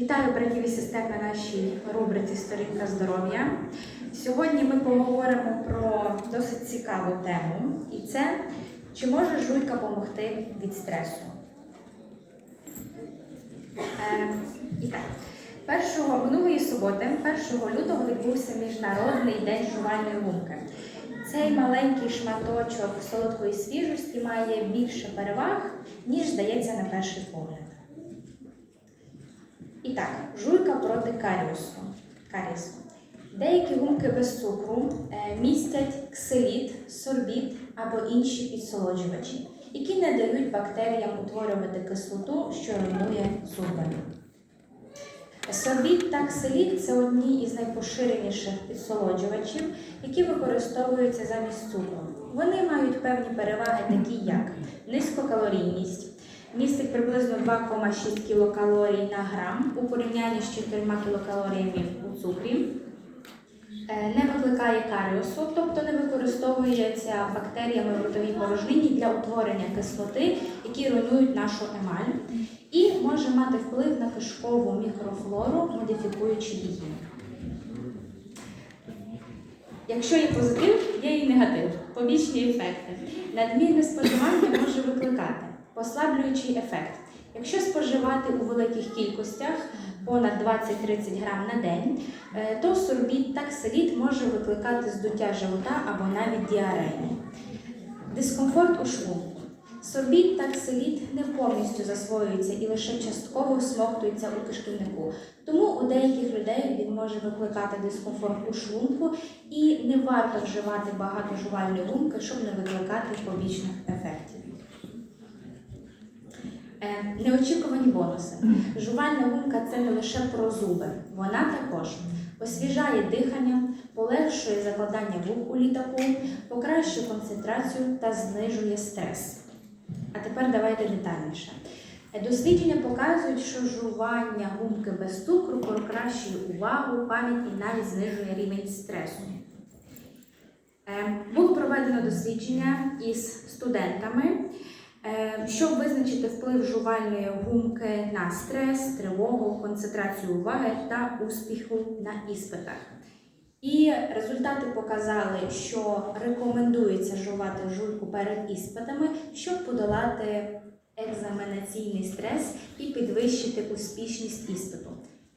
Вітаю братів і сестер на нашій рубриці Сторінка здоров'я. Сьогодні ми поговоримо про досить цікаву тему, і це чи може жуйка допомогти від стресу. Е, і так, першого минулої суботи, 1 лютого, відбувся міжнародний день жувальної гумки. Цей маленький шматочок солодкої свіжості має більше переваг, ніж здається на перший погляд. І так, жуйка проти каріусу. карієсу. Деякі гумки без цукру е, містять ксиліт, сорбіт або інші підсолоджувачі, які не дають бактеріям утворювати кислоту, що руйнує зуби. Сорбіт та ксиліт це одні із найпоширеніших підсолоджувачів, які використовуються замість цукру. Вони мають певні переваги, такі як низькокалорійність, містить приблизно 2,6 кілокалорій на грам у порівнянні з 4 кілокалоріями у цукрі. Е, Не викликає каріусу, тобто не використовується бактеріями в ротовій порожнині для утворення кислоти, які руйнують нашу емаль, і може мати вплив на кишкову мікрофлору, модифікуючи її. Якщо є позитив, є і негатив, побічні ефекти. Надмірне споживання може викликати послаблюючий ефект. Якщо споживати у великих кількостях понад 20-30 грам на день, е, то сорбіт та ксиліт може викликати здуття живота або навіть діарею. Дискомфорт у шлунку. Сорбіт та ксиліт не повністю засвоюються і лише частково всмоктуються у кишківнику. Тому у деяких людей він може викликати дискомфорт у шлунку і не варто вживати багато жувальної гумки, щоб не викликати побічних ефектів. Е, Неочікувані бонуси. Жувальна гумка це не лише про зуби, вона також освіжає дихання, полегшує закладання вух у літаку, покращує концентрацію та знижує стрес. А тепер давайте детальніше. Е, Дослідження показують, що жування гумки без цукру покращує увагу, пам'ять і навіть знижує рівень стресу. Е, Було проведено дослідження із студентами, щоб визначити вплив жувальної гумки на стрес, тривогу, концентрацію уваги та успіху на іспитах. І результати показали, що рекомендується жувати жуйку перед іспитами, щоб подолати екзаменаційний стрес і підвищити успішність іспиту.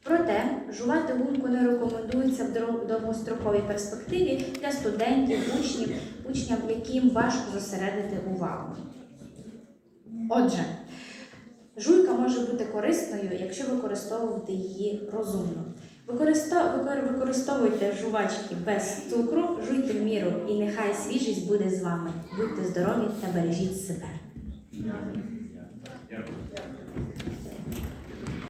Проте жувати гумку не рекомендується в довгостроковій перспективі для студентів, учнів, учням, яким важко зосередити увагу. Отже, жуйка може бути корисною, якщо використовувати її розумно. Використовуйте жувачки без цукру, жуйте в міру, і нехай свіжість буде з вами. Будьте здорові та бережіть себе.